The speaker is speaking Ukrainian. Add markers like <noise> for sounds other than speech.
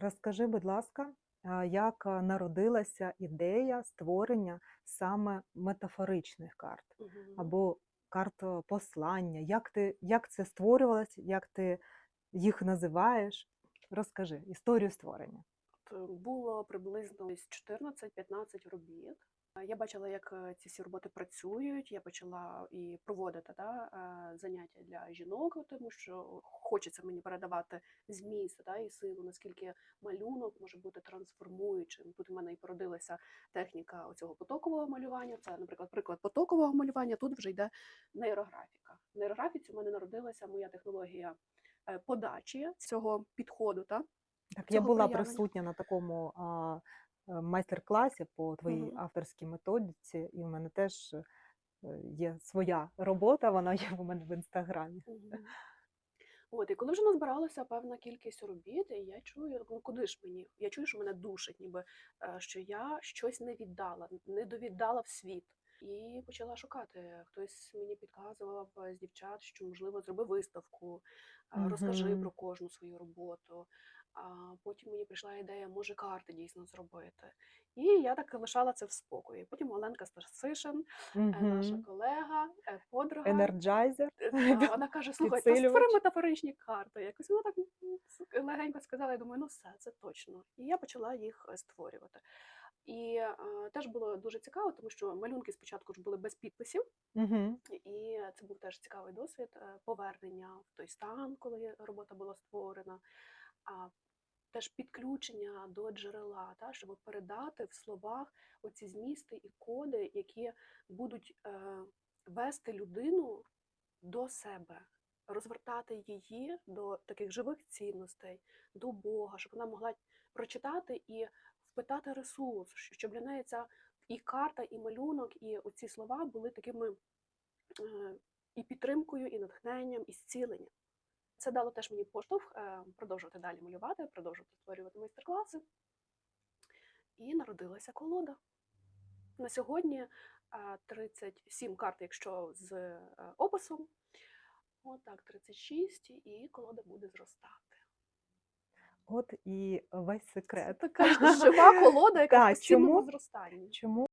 Розкажи, будь ласка, як народилася ідея створення саме метафоричних карт або карт послання? Як ти, як це створювалося, як ти їх називаєш? Розкажи історію створення. Е, Було приблизно 14-15 робіт. Е, Я бачила, як е, ці всі роботи працюють. Я почала і проводити да, заняття для жінок, тому що хочеться мені передавати зміст да, і силу, наскільки малюнок може бути трансформуючим. Тут у мене і породилася техніка цього потокового малювання. Це, наприклад, приклад потокового малювання. Тут вже йде нейрографіка. В нейрографіці у мене народилася моя технологія подачі цього підходу. Та? Так, я була проявлення. присутня на такому а, е, майстер-класі по твоїй Мгм. авторській методиці, і в мене теж е, є своя робота, вона є у мене в інстаграмі. Мгм. От, і коли вже назбиралася певна кількість робіт, і я чую, ну куди ж мені? Я чую, що мене душить, ніби е, що я щось не віддала, не довіддала в світ. І почала шукати. Хтось мені підказував е, з дівчат, що можливо зроби виставку, розкажи про кожну свою роботу. А потім мені прийшла ідея, може карти дійсно зробити. І я так лишала це в спокої. Потім Оленка Старсишин, е, наша колега, е, подруга. Енерджайзер. <laughs> Вона каже: слухай, та створи метафоричні карти. Якось вона так легенько сказала, я думаю, ну все, це точно. І я почала їх створювати. І е, теж було дуже цікаво, тому що малюнки спочатку ж були без підписів, Мгм. і це був теж цікавий досвід е, повернення в той стан, коли робота була створена. А теж підключення до джерела, та, щоб передати в словах оці змісти і коди, які будуть е, вести людину до себе, розвертати її до таких живих цінностей, до Бога, щоб вона могла прочитати і впитати ресурс, щоб для неї ця і карта, і малюнок, і оці слова були такими е, і підтримкою, і натхненням, і зціленням. Це дало теж мені поштовх е, продовжувати далі малювати, продовжувати створювати майстер-класи. І народилася колода. На сьогодні е, 37 карт, якщо з е, описом. Отак, 36, і колода буде зростати. От і весь секрет. така жива <laughs> колода, яка Так, в чому? зростанні. Чому